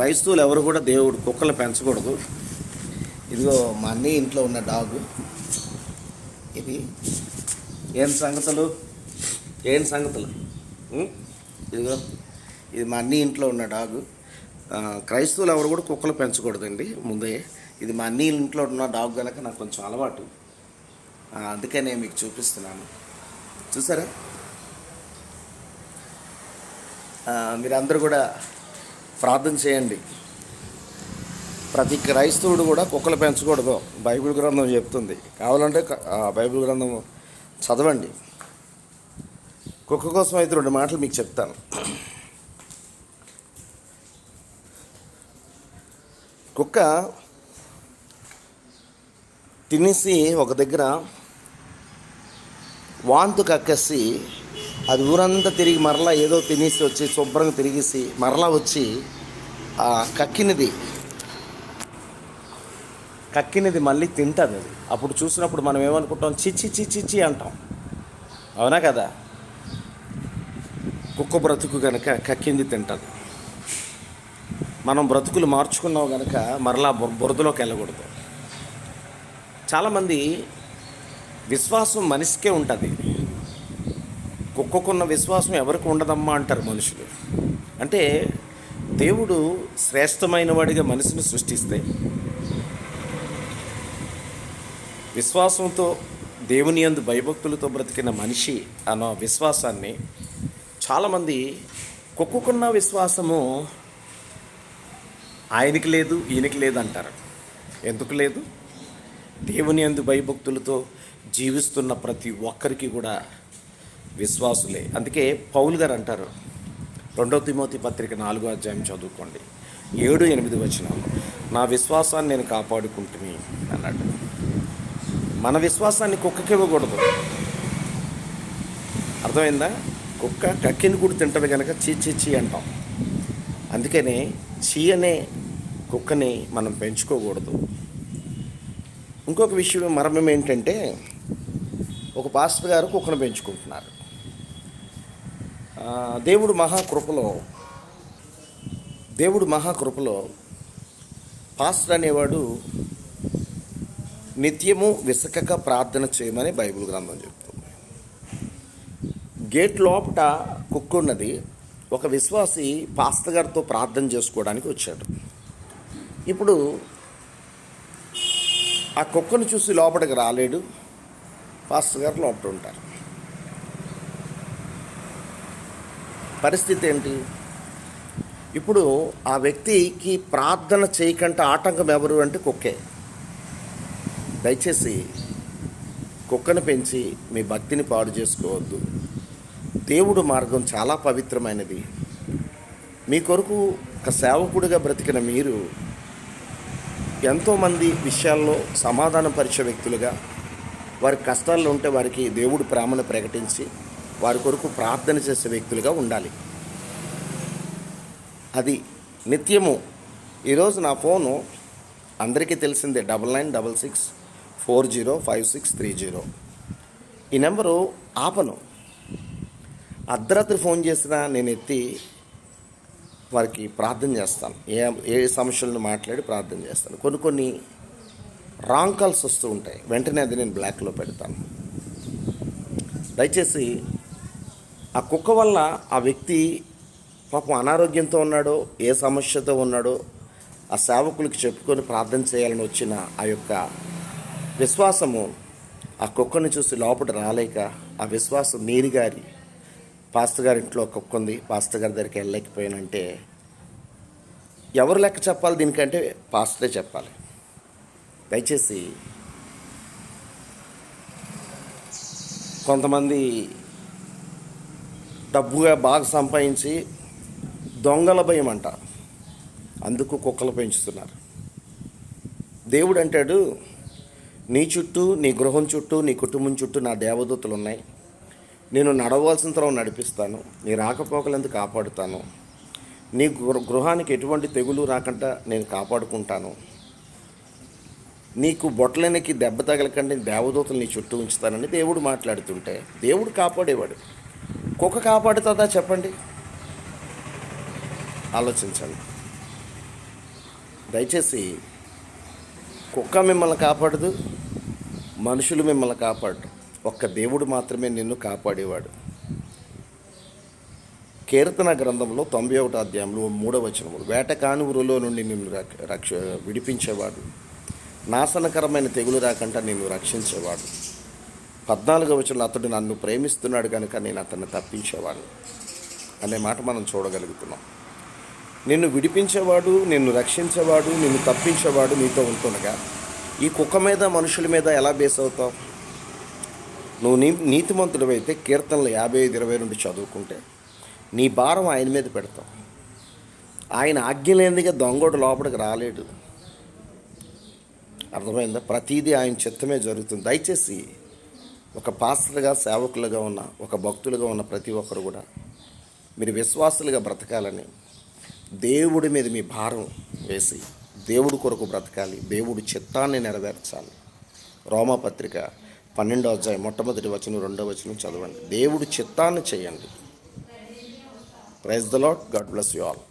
క్రైస్తవులు ఎవరు కూడా దేవుడు కుక్కలు పెంచకూడదు. ఇదిగో మా అన్నీ ఇంట్లో ఉన్న డాగు. ఇది ఏం సంగతులు? ఏం సంగతులు? ఇదిగో ఇది మా అన్నీ ఇంట్లో ఉన్న డాగు. క్రైస్తవులు ఎవరు కూడా కుక్కలు పెంచకూడదండి ముందే. ఇది మా అన్నీ ఇంట్లో ఉన్న డాగ్ కనుక నాకు కొంచెం అలవాటు. అందుకే నేను మీకు చూపిస్తున్నాను. చూసారా? మీరందరూ కూడా ప్రార్థన చేయండి. ప్రతి క్రైస్తవుడు కూడా కుక్కలు పెంచకూడదు. బైబిల్ గ్రంథం చెప్తుంది. కావాలంటే బైబిల్ గ్రంథం చదవండి. కుక్క కోసం అయితే రెండు మాటలు మీకు చెప్తాను. కుక్క తినేసి ఒక దగ్గర వాంతు కక్కేసి అది ఊరంతా తిరిగి మరలా ఏదో తినేసి వచ్చి శుభ్రంగా తిరిగేసి మరలా వచ్చి ఆ కక్కినది. కక్కినది మళ్ళీ తింటుంది అది. అప్పుడు చూసినప్పుడు మనం ఏమనుకుంటాం? చిచ్చి చిచ్చి చిచ్చి అంటాం. అవునా కదా? కుక్క బ్రతుకు కనుక కక్కింది తింటుంది. మనం బ్రతుకులు మార్చుకున్నావు కనుక మరలా బురదలోకి వెళ్ళకూడదు. చాలామంది విశ్వాసం మనిషికే ఉంటుంది. కుక్కకున్న విశ్వాసం ఎవరికి ఉండదమ్మా అంటారు మనుషులు. అంటే దేవుడు శ్రేష్టమైన వాడిగా మనిషిని సృష్టిస్తే విశ్వాసంతో దేవుని అందు భయభక్తులతో బ్రతికిన మనిషి అన్న విశ్వాసాన్ని చాలామంది కుక్కుకున్న విశ్వాసము ఆయనకి లేదు ఈయనకి లేదు అంటారు. ఎందుకు లేదు? దేవుని అందు భయభక్తులతో జీవిస్తున్న ప్రతి ఒక్కరికి కూడా విశ్వాసులే. అందుకే పౌలు గారు అంటారు రెండో తిమోతి పత్రిక నాలుగో అధ్యాయం చదువుకోండి. ఏడు ఎనిమిది వచ్చిన నా విశ్వాసాన్ని నేను కాపాడుకుంటుని అన్నాడు. మన విశ్వాసాన్ని కుక్కకి ఇవ్వకూడదు అర్థమైందా? కుక్క కక్కిని కూడా తింటది కనుక చీ చీ చీ అంటాం. అందుకనే చీ అనే కుక్కని మనం పెంచుకోకూడదు. ఇంకొక విషయం మర్మం ఏంటంటే ఒక పాస్టర్ గారు కుక్కను పెంచుకుంటున్నారు. దేవుడు మహాకృపలో దేవుడు మహాకృపలో పాస్టర్ అనేవాడు నిత్యము విసకక ప్రార్థన చేయమని బైబిల్ గ్రంథం చెప్తుంది. గేట్ లోపట కుక్క ఉన్నది. ఒక విశ్వాసి పాస్టర్ గారితో ప్రార్థన చేసుకోవడానికి వచ్చాడు. ఇప్పుడు ఆ కుక్కను చూసి లోపలికి రాలేడు. పాస్టర్ గారు లోపల ఉంటారు. పరిస్థితి ఏంటి? ఇప్పుడు ఆ వ్యక్తికి ప్రార్థన చేయకంటే ఆటంకం ఎవరు అంటే కుక్కే. దయచేసి కుక్కను పెంచి మీ భక్తిని పాడు చేసుకోవద్దు. దేవుడు మార్గం చాలా పవిత్రమైనది. మీ కొరకు ఒక సేవకుడిగా బ్రతికిన మీరు ఎంతోమంది విషయాల్లో సమాధానపరిచే వ్యక్తులుగా వారి కష్టాల్లో ఉంటే వారికి దేవుడు ప్రేమను ప్రకటించి వారి కొరకు ప్రార్థన చేసే వ్యక్తులుగా ఉండాలి. అది నిత్యము. ఈరోజు నా ఫోను అందరికీ తెలిసిందే double nine double six four zero five six three zero. ఈ నెంబరు ఆపను. అర్ధరాత్రి ఫోన్ చేసినా నేను ఎత్తి వారికి ప్రార్థన చేస్తాను. ఏ ఏ సమస్యలను మాట్లాడి ప్రార్థన చేస్తాను. కొన్ని కొన్ని రాంగ్ కాల్స్ వస్తూ ఉంటాయి. వెంటనే అది నేను బ్లాక్లో పెడతాను. దయచేసి ఆ కుక్క వల్ల ఆ వ్యక్తి పాపం అనారోగ్యంతో ఉన్నాడో ఏ సమస్యతో ఉన్నాడో ఆ సేవకులకి చెప్పుకొని ప్రార్థన చేయాలని వచ్చిన ఆ యొక్క విశ్వాసము ఆ కుక్కను చూసి లోపల రాలేక ఆ విశ్వాసం నీరుగారి పాస్త గారి ఇంట్లో కుక్క ఉంది. పాస్త గారి దగ్గరికి వెళ్ళలేకపోయానంటే ఎవరు లెక్క చెప్పాలి? దీనికంటే పాస్టరే చెప్పాలి. దయచేసి కొంతమంది డబ్బుగా బాగా సంపాదించి దొంగల భయం అంట అందుకు కుక్కలు పెంచుతున్నారు. దేవుడు అంటాడు నీ చుట్టూ నీ గృహం చుట్టూ నీ కుటుంబం చుట్టూ నా దేవదూతలు ఉన్నాయి. నేను నడవలసిన తరం నడిపిస్తాను. నీ రాకపోకలందుకు కాపాడుతాను? నీ గృ- గృహానికి ఎటువంటి తెగులు రాకుండా నేను కాపాడుకుంటాను. నీకు బొట్టలనికి దెబ్బ తగలకండి దేవదూతలు నీ చుట్టూ ఉంచుతానని దేవుడు మాట్లాడుతుంటే దేవుడు కాపాడేవాడు. కుక్క కాపాడుతుందా చెప్పండి? ఆలోచించండి. దయచేసి కుక్క మిమ్మల్ని కాపాడదు మనుషులు మిమ్మల్ని కాపాడు ఒక్క దేవుడు మాత్రమే నిన్ను కాపాడేవాడు. కీర్తన గ్రంథంలో తొంభై ఒకటో అధ్యాయంలో మూడవ వచనములు వేట కానువురులో నుండి నిన్ను రక్ష- రక్ష విడిపించేవాడు. నాశనకరమైన తెగులు రాకుండా నిన్ను రక్షించేవాడు. పద్నాలుగవ వచనంలో అతడు నన్ను ప్రేమిస్తున్నాడు కనుక నేను అతన్ని తప్పించేవాడు అనే మాట మనం చూడగలుగుతున్నాం. నిన్ను విడిపించేవాడు నిన్ను రక్షించేవాడు నిన్ను తప్పించేవాడు నీతో ఉంటుండగా ఈ కుక్క మీద మనుషుల మీద ఎలా బేస్ అవుతావు? నువ్వు నీ నీతిమంతుడు అయితే కీర్తనలు యాభై ఐదు ఇరవై రెండు చదువుకుంటే నీ భారం ఆయన మీద పెడతావు. ఆయన ఆజ్ఞ లేనిదిగా దొంగోడు లోపలికి రాలేడు. అర్థమైందా? ప్రతీదీ ఆయన చిత్తమే జరుగుతుంది. దయచేసి ఒక పాస్టర్గా సేవకులుగా ఉన్న ఒక భక్తులుగా ఉన్న ప్రతి ఒక్కరు కూడా మీరు విశ్వాసులుగా బ్రతకాలని దేవుడి మీద మీ భారం వేసి దేవుడి కొరకు బ్రతకాలి దేవుడి చిత్తాన్ని నెరవేర్చాలి. రోమపత్రిక పన్నెండో అధ్యాయం మొట్టమొదటి వచనం రెండో వచనం చదవండి. దేవుడి చిత్తాన్ని చేయండి. Praise the lord God bless you all